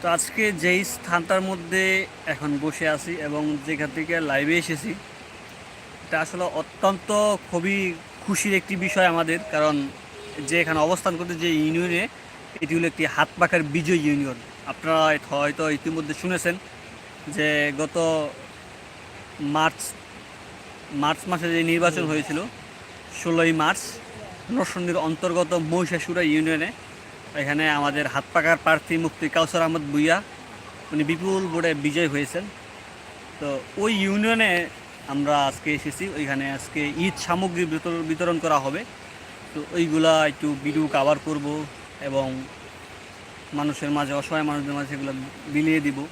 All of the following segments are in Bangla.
তো আজকে যেই স্থানটার মধ্যে এখন বসে আছি এবং যেখান থেকে লাইভে এসেছি, এটা আসলে অত্যন্ত খুবই খুশির একটি বিষয় আমাদের, কারণ যে এখানে অবস্থান করতে যে ইউনিয়নে এটি হলো একটি হাত পাখার বিজয় ইউনিয়ন আপনারা হয়তো ইতিমধ্যে শুনেছেন যে গত মার্চ মার্চ মাসে যে নির্বাচন হয়েছিল, ষোলোই মার্চ নরসন্দির অন্তর্গত মহিষাসুরা ইউনিয়নে এখানে আমাদের হাত পাকার প্রার্থী মুক্তি কাউসার আহমদ ভুইয়া, উনি বিপুল বোর্ডে বিজয় হয়েছেন। তো ওই ইউনিয়নে আমরা আজকে এসেছি, ওইখানে আজকে ঈদ সামগ্রী বিতর- বিতরণ করা হবে। তো ওইগুলা একটু ভিডিও কাভার করব এবং মানুষের মাঝে, অসহায় মানুষদের মাঝে এগুলো বিলিয়ে দিব।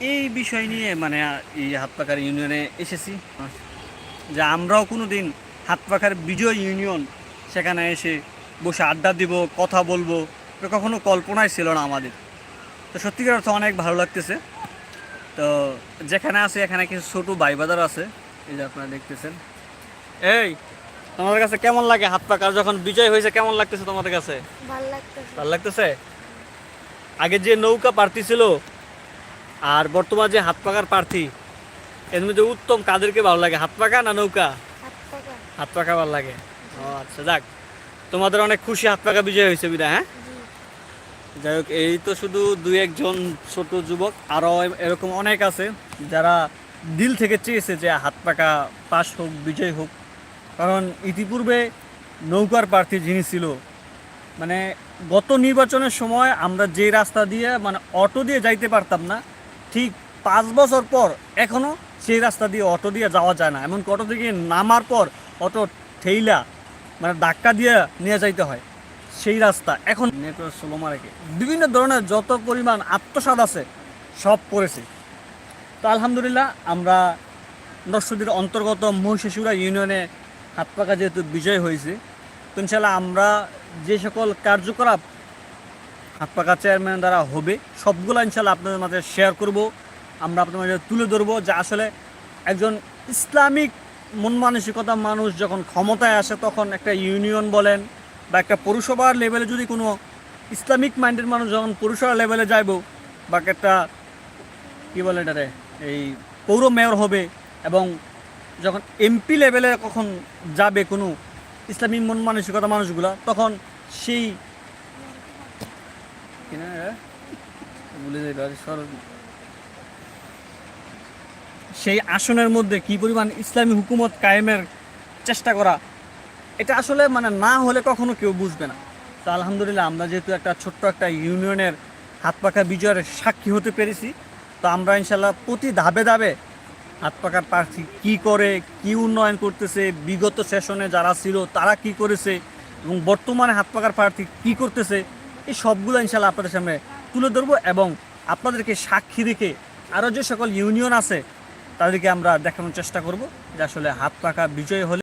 এই বিষয় নিয়ে মানে এই হাত পাকার ইউনিয়নে এসেছি। যে আমরাও কোনো দিন হাত পাখার বিজয় ইউনিয়ন সেখানে এসে বসে আড্ডা দিব কথা বলব এটা কখনো কল্পনাই ছিল না আমাদের। তো সত্যিকার অর্থ অনেক ভালো লাগতেছে। তো যেখানে আছে এখানে কিছু ছোটো ভাই বাজার আছে। এই যে আপনারা দেখতেছেন। এই তোমাদের কাছে কেমন লাগে হাত পাকার যখন বিজয় হয়েছে কেমন লাগতেছে তোমাদের কাছে? ভালো লাগতেছে। আগে যে নৌকা প্রার্থী ছিল আর বর্তমান যে হাত পাকার প্রার্থী এর মধ্যে উত্তম কাদেরকে ভালো লাগে? হাত পাকা না নৌকা? হাত পাকা হাত পাকা ভালো লাগে। ও আচ্ছা যাক। তোমাদের অনেক খুশি হাত পাকা বিজয় হয়েছে বিদা হ্যাঁ? যাই হোক এই তো শুধু দুই একজন ছোট যুবক আরও এরকম অনেক আছে যারা দিল থেকে চেয়েছে যে হাত পাকা পাস হোক বিজয় হোক। কারণ ইতিপূর্বে নৌকার প্রার্থী যিনি ছিল মানে গত নির্বাচনের সময় আমরা যে রাস্তা দিয়ে মানে অটো দিয়ে যাইতে পারতাম না ঠিক পাঁচ বছর পর এখনও সেই রাস্তা দিয়ে অটো দিয়ে যাওয়া যায় না। এমনকি অটো থেকে নামার পর অটো ঠেইলা মানে ধাক্কা দিয়ে নিয়ে যাইতে হয়। সেই রাস্তা। এখন নেটওয়ার্ক স্লো মারেকে। বিভিন্ন ধরনের যত পরিমাণ আত্মসাদ আছে, সব পড়েছে তো আলহামদুলিল্লাহ, আমরা নরসদির অন্তর্গত মহিষাসুরা ইউনিয়নে হাত পাকা যেহেতু বিজয় হয়েছে, তো ইনশাল্লাহ আমরা যে সকল কার্যকলাপ হাত পাকা চেয়ারম্যান দ্বারা হবে, সবগুলো ইনশাল্লাহ আপনাদের মাঝে শেয়ার করব। আমরা আপনাদের মাঝে তুলে ধরবো যে আসলে একজন ইসলামিক মন মানসিকতা মানুষ যখন ক্ষমতায় আসে, তখন একটা ইউনিয়ন বলেন বা একটা পৌরসভার লেভেলে যদি কোনো ইসলামিক মাইন্ডের মানুষ যখন পৌরসভা লেভেলে যাইব, বা একটা, কী বলে এটারে, এই পৌর মেয়র হবে এবং যখন এমপি লেভেলে কখন যাবে কোনো ইসলামিক মন মানসিকতা মানুষগুলা, তখন সেই কি না এটা? ভুলে যাই সর- সেই আসনের মধ্যে কি পরিমাণ ইসলামী হুকুমত কায়েমের চেষ্টা করা, এটা আসলে মানে না হলে কখনো কেউ বুঝবে না। তো আলহামদুলিল্লাহ আমরা যেহেতু একটা ছোট্ট একটা ইউনিয়নের হাত পাকা বিজয়ের সাক্ষী হতে পেরেছি, তো আমরা ইনশাল্লাহ প্রতি ধাপে ধাপে হাত পাকার প্রার্থী কী করে, কি উন্নয়ন করতেছে, বিগত সেশনে যারা ছিল তারা কি করেছে এবং বর্তমানে হাত পাকার প্রার্থী কী করতেছে, এই সবগুলো ইনশাল্লাহ আপনাদের সামনে তুলে ধরবো এবং আপনাদেরকে সাক্ষী রেখে আরও যে সকল ইউনিয়ন আছে তাদেরকে আমরা দেখানোর চেষ্টা করব যে আসলে হাত পাকা বিজয় হলে